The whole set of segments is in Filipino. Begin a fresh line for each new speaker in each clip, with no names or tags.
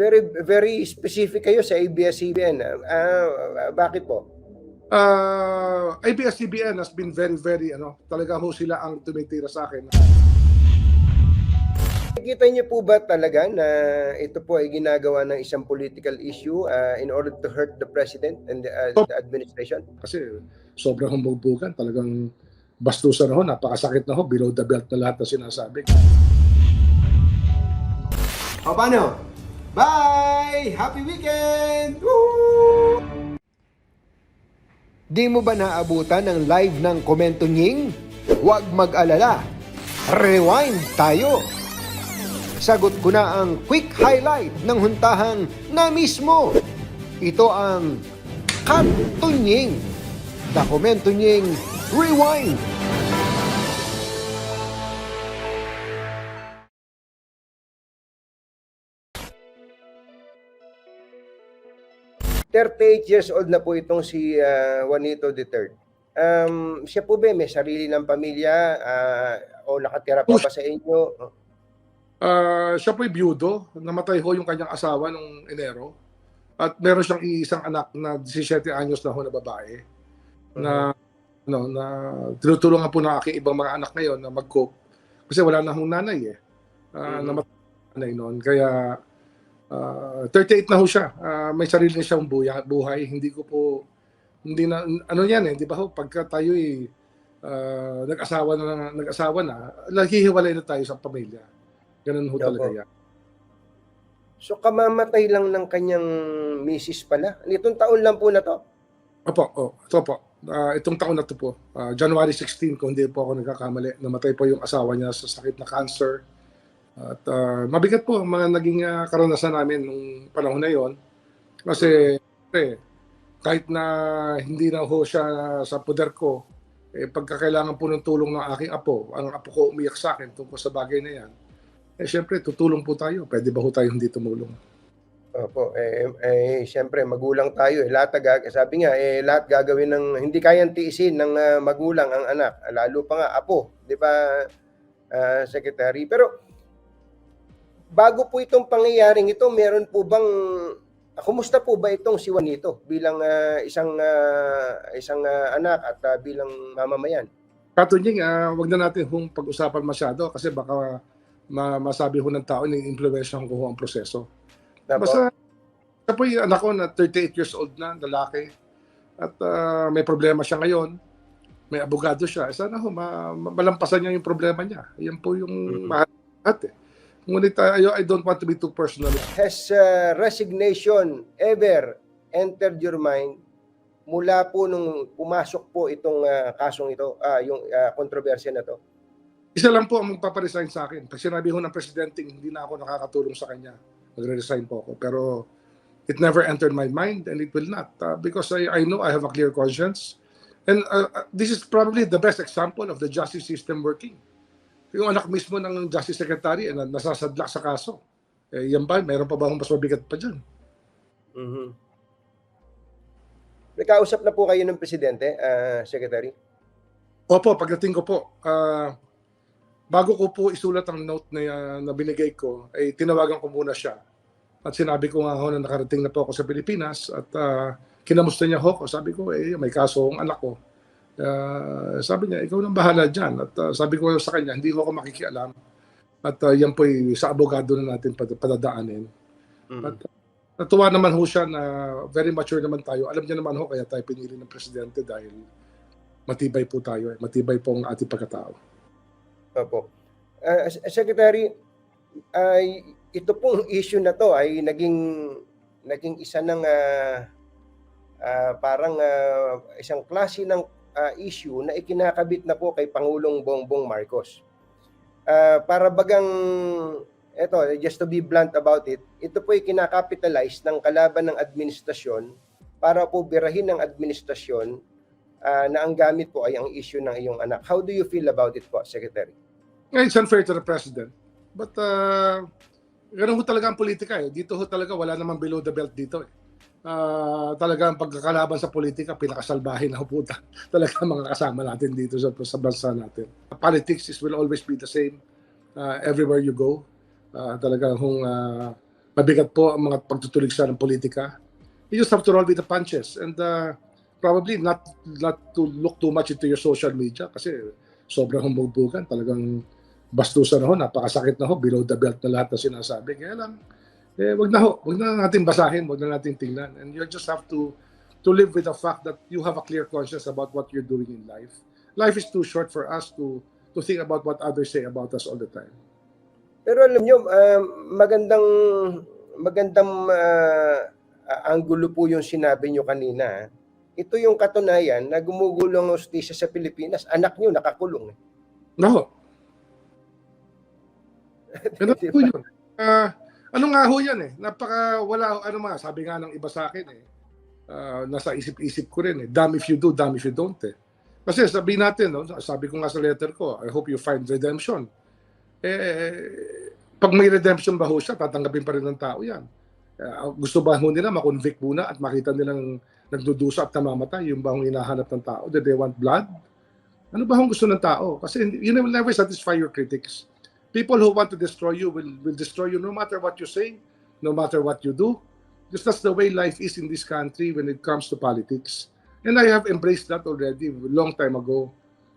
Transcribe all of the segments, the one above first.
very very specific kayo sa ABS-CBN. Ah, bakit po?
Uh, ABS-CBN has been very, very, ano, talaga ho sila ang tumitira sa akin.
Nakikita niyo po ba talaga na ito po ay ginagawa ng isang political issue ah, in order to hurt the president and the, ah, the administration?
Kasi sobrang humbubugan, talagang bastusan na ho, napakasakit na ho, below the belt na lahat na sinasabi.
O paano? Bye! Happy weekend! Woo! Di mo ba naabutan ng live ng komento nying? Huwag mag-alala. Rewind tayo! Sagot ko na ang quick highlight ng huntahang na mismo. Ito ang Kantunying. The Komento Nying Rewind. Thirty-eight years old na po itong si ah, Juanito III. Um, siya po ba may sarili ng pamilya ah, o nakatira pa ba sa inyo?
Uh, siya po'y byudo, namatay ho yung kanyang asawa nung Enero. At meron siyang isang anak na 17 anyos na ho na babae. Na, ano, na tinutulungan po ng aking ibang mga anak ngayon na mag-cope. Kasi wala na hong nanay eh. Uh,
Mhm.
Namatay nanay noon. Kaya uh, 38 na ho siya. Uh, may sarili na siyang buhay, buhay. Hindi ko po, hindi na, ano yan eh, di ba ho, pagka tayo eh, uh, nag-asawa na, nag-asawa na, naghihiwalay na tayo sa pamilya. Ganun ho talaga yan.
So kamamatay lang ng kanyang misis pala. Itong taon lang po na to.
Opo, oh, ito po. Ah, itong taon na to po, ah, January 16, kung hindi po ako nagkakamali, namatay po yung asawa niya sa sakit na cancer. At ah, mabigat po ang mga naging ah, karanasan namin nung panahon na yon. Kasi eh, kahit na hindi na ho siya sa poder ko, eh, pagkakailangan po ng tulong ng aking apo, ang apo ko umiyak sa akin tungkol sa bagay na yan, eh syempre tutulong po tayo. Pwede ba ho tayo hindi tumulong?
Opo, eh, eh siyempre magulang tayo eh. Lahat gag- sabi nga eh lahat gagawin ng hindi kayang tiisin ng ah, magulang ang anak, lalo pa nga apo, 'di ba? ah, secretary. Pero bago po itong pangyayaring ito, meron po bang ah, kumusta po ba itong si Juanito bilang ah, isang ah, isang ah, anak at ah, bilang mamamayan?
Katunying, ah, wag na natin hong pag-usapan masyado kasi baka ma- masabi ho ng tao na influensyahan ko ho ang proseso.
Opo.
Basta, siya po yung anak ko na 38 years old na, lalaki. At ah, may problema siya ngayon. May abogado siya. Sana ho, ma- ma- malampasan niya yung problema niya. Yan po yung
Mhm.
mahal eh. Ngunit ah, ayo- I don't want to be too personal.
Has uh, resignation ever entered your mind mula po nung pumasok po itong uh, kasong ito, ah, yung uh, kontrobersya na to?
Isa lang po ang magpaparesign sa akin. Pag sinabi ho ng presidente, hindi na ako nakakatulong sa kanya. Magre-resign po ako. Pero it never entered my mind and it will not. Uh, because I, I know I have a clear conscience. And uh, uh, this is probably the best example of the justice system working. Yung anak mismo ng justice secretary na nasasadlak sa kaso. Eh, yan ba? Mayroon pa ba akong mas mabigat pa dyan?
Mhm. Nagkausap na po kayo ng presidente, ah, secretary?
Opo, pagdating ko po, ah, bago ko po isulat ang note na, ah, na binigay ko, ay tinawagan ko muna siya. At sinabi ko nga ho na nakarating na po ako sa Pilipinas at ah, kinamusta niya ho ko. Sabi ko, eh, may kaso ang anak ko. Ah, sabi niya, ikaw nang bahala dyan. At ah, sabi ko sa kanya, hindi ko ako makikialam. At ah, yan po sa abogado na natin pad- padadaanin.
Mhm.
At natuwa naman ho siya na very mature naman tayo. Alam niya naman ho kaya tayo pinili ng presidente dahil matibay po tayo. Eh. Matibay po ang ating pagkatao.
Opo. S- secretary, ay ito pong issue na to ay naging naging isa ng ah, ah, parang ah, isang klase ng ah, issue na ikinakabit na po kay Pangulong Bongbong Marcos. Ah, para bagang eto, just to be blunt about it, ito po ay kinakapitalize ng kalaban ng administrasyon para po birahin ng administrasyon ah, na ang gamit po ay ang issue ng iyong anak. How do you feel about it po, Secretary?
Ngayon, it's unfair to the president. But, uh, ganun ho talaga ang politika eh. Dito ho talaga wala namang below the belt dito eh. Ah, talaga ang pagkakalaban sa politika, pinakasalbahin na ho po ta- talaga mga kasama natin dito sa, sa bansa natin. Politics is, will always be the same uh, everywhere you go. Ah, talagang hong ah, mabigat po ang mga pagtutuligsa ng politika. You just have to roll with the punches and uh, probably not not to look too much into your social media kasi sobrang humbubugan. Talagang bastusan na ho, napakasakit na ho, below the belt na lahat na sinasabi. Kaya lang, eh, wag na ho, wag na natin basahin, wag na natin tingnan. And you just have to to live with the fact that you have a clear conscience about what you're doing in life. Life is too short for us to to think about what others say about us all the time.
Pero alam nyo, ah, magandang magandang ah, anggulo po yung sinabi nyo kanina. Ito yung katunayan na gumugulo ang hustisya sa Pilipinas. Anak nyo nakakulong.
No. Ano
Di
po yun? Ah, ano nga ho yan eh? Napaka wala, ano nga, sabi nga ng iba sa akin eh. ah, nasa isip-isip ko rin eh. Damn if you do, damn if you don't eh. Kasi sabi natin, no, sabi ko nga sa letter ko, I hope you find redemption. Eh, pag may redemption ba ho siya, tatanggapin pa rin ng tao yan. Ah, gusto ba ho nila makonvict muna at makita nilang nagdudusa at namamatay, yung ba hinahanap ng tao? That they want blood? Ano ba hong gusto ng tao? Kasi you never satisfy your critics. People who want to destroy you will, will destroy you no matter what you say, no matter what you do. Just that's the way life is in this country when it comes to politics. And I have embraced that already long time ago.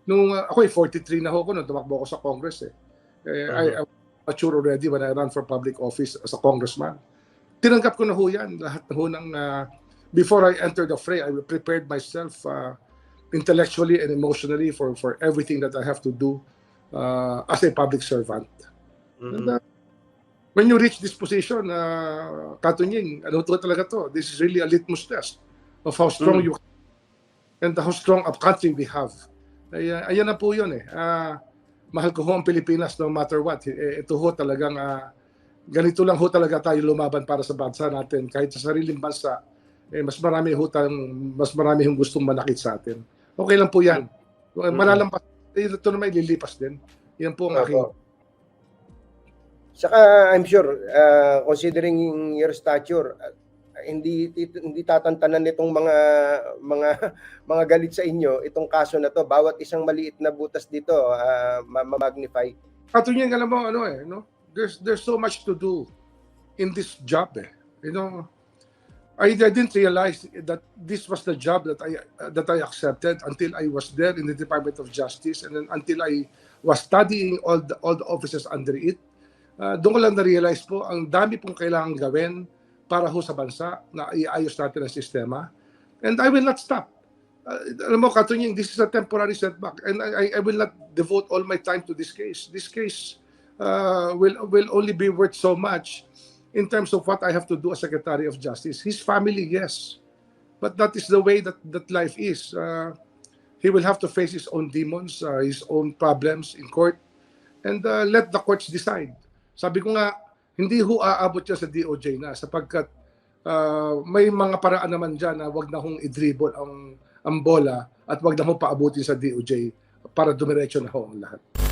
Nung uh, ako ay 43 na ho ko nung tumakbo ako sa Congress eh. eh I, I was mature already when I ran for public office as a congressman. Tinanggap ko na ho yan. Lahat ho ng uh, before I entered the fray, I prepared myself uh, intellectually and emotionally for for everything that I have to do uh, as a public servant. And,
Mhm.
uh, when you reach this position, uh, Katunying, ano to talaga to? This is really a litmus test of how strong
Mm.
you and how strong a country we have. Ay, uh, ayan na po yun eh. Ah, mahal ko ho ang Pilipinas no matter what. Eh, ito ho talagang ah, ganito lang ho talaga tayo lumaban para sa bansa natin. Kahit sa sariling bansa, eh, mas marami ho tayong, mas marami hong gustong manakit sa atin. Okay lang po yan. Malalampas, eh, ito naman ililipas din. Yan po ang aking
Opo. Saka I'm sure uh, considering your stature uh, hindi hindi tatantanan nitong mga mga mga galit sa inyo itong kaso na to bawat isang maliit na butas dito uh, ma-magnify
Katunyang alam mo ano eh, no? There's there's so much to do in this job eh. You know, I, didn't realize that this was the job that I that I accepted until I was there in the Department of Justice and then until I was studying all the all the offices under it. Uh, doon ko lang na-realize po ang dami pong kailangan gawin para ho sa bansa na iayos natin ang sistema. And I will not stop. Uh, alam mo, Katunying, this is a temporary setback. And I- I will not devote all my time to this case. This case uh, will, will only be worth so much in terms of what I have to do as Secretary of Justice. His family, yes. But that is the way that, that life is. Uh, he will have to face his own demons, uh, his own problems in court, and uh, let the courts decide. Sabi ko nga, hindi ho aabot siya sa DOJ na sapagkat uh, may mga paraan naman dyan na wag na hong idribble ang, ang bola at wag na hong paabutin sa DOJ para dumiretso na ho ang lahat.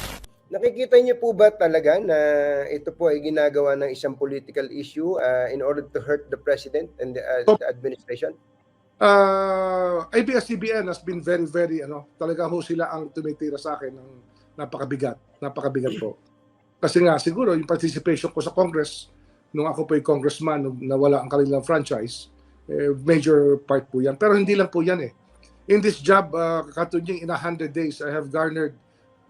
Nakikita niyo po ba talaga na ito po ay ginagawa ng isang political issue uh, in order to hurt the president and the, uh, the administration
uh, ABS-CBN has been very, very, ano, talaga ho sila ang tumitira sa akin ng napakabigat, napakabigat po. Kasi nga, siguro, yung participation ko sa Congress, nung ako po yung congressman, nung nawala ang kanilang franchise, eh, major part po yan. Pero hindi lang po yan eh. In this job, uh, katunying in a hundred days, I have garnered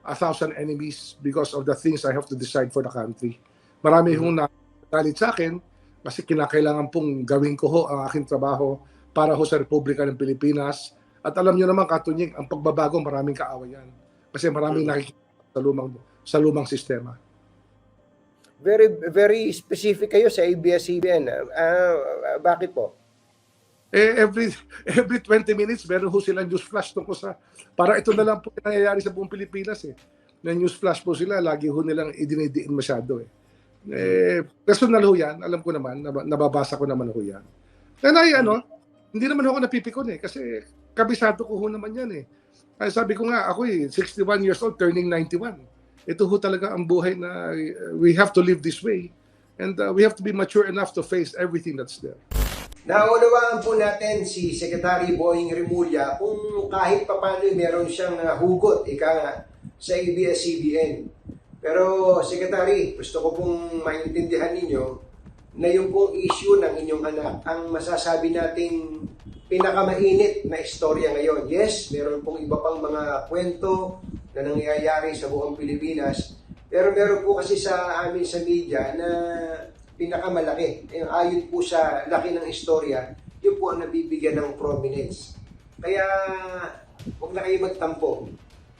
a thousand enemies because of the things I have to decide for the country. Marami hong nagalit sa akin kasi kinakailangan pong gawin ko ho ang aking trabaho para ho sa Republika ng Pilipinas. At alam niyo naman, Katunying, ang pagbabago, maraming kaawayan. Kasi maraming nakikita sa lumang, sa lumang sistema.
very very specific kayo sa ABS-CBN Ah, bakit po
Eh, every every 20 minutes, meron ho silang news flash tungkol sa... Para ito na lang po nangyayari sa buong Pilipinas eh. Na news flash po sila, lagi ho nilang idinidiin masyado eh. Eh, personal ho yan, alam ko naman, nab- nababasa ko naman ho yan. And I, ano, hindi naman ako napipikon eh, kasi kabisado ko ho naman yan eh. Ay, sabi ko nga, ako eh, 61 years old, turning 91. Ito ho talaga ang buhay na uh, we have to live this way. And uh, we have to be mature enough to face everything that's there.
Naunawaan po natin si Secretary Boying Remulla kung kahit papano meron siyang uh, hugot ika nga, sa ABS-CBN. Pero Secretary, gusto ko pong maintindihan ninyo na yung pong issue ng inyong anak ang masasabi nating pinakamainit na istorya ngayon. Yes, meron pong iba pang mga kwento na nangyayari sa buong Pilipinas. Pero meron po kasi sa amin sa media na pinakamalaki. Eh, Ayon po sa laki ng istorya, yun po ang nabibigyan ng prominence. Kaya, huwag na kayo magtampo.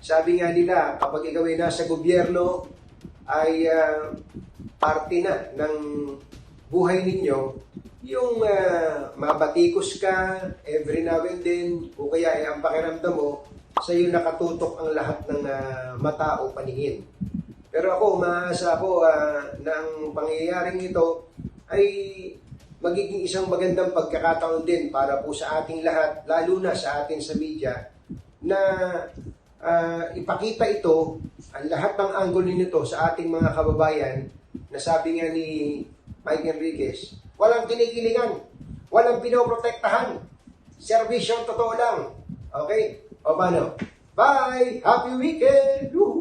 Sabi nga nila, kapag ikaw ay nasa gobyerno, ay ah, parte na ng buhay ninyo, yung ah, mabatikos ka every now and then, o kaya ay ang pakiramdam mo, sa iyo nakatutok ang lahat ng ah, mata o paningin. Pero ako, umaasa ako ah, na ang pangyayaring ito ay magiging isang magandang pagkakataon din para po sa ating lahat, lalo na sa atin sa media, na ah, ipakita ito, ang lahat ng angulo nito sa ating mga kababayan, na sabi nga ni Mike Enriquez, walang kinikilingan, walang pinoprotektahan, servisyo totoo lang. Okay? O paano? Bye! Happy weekend! Woohoo!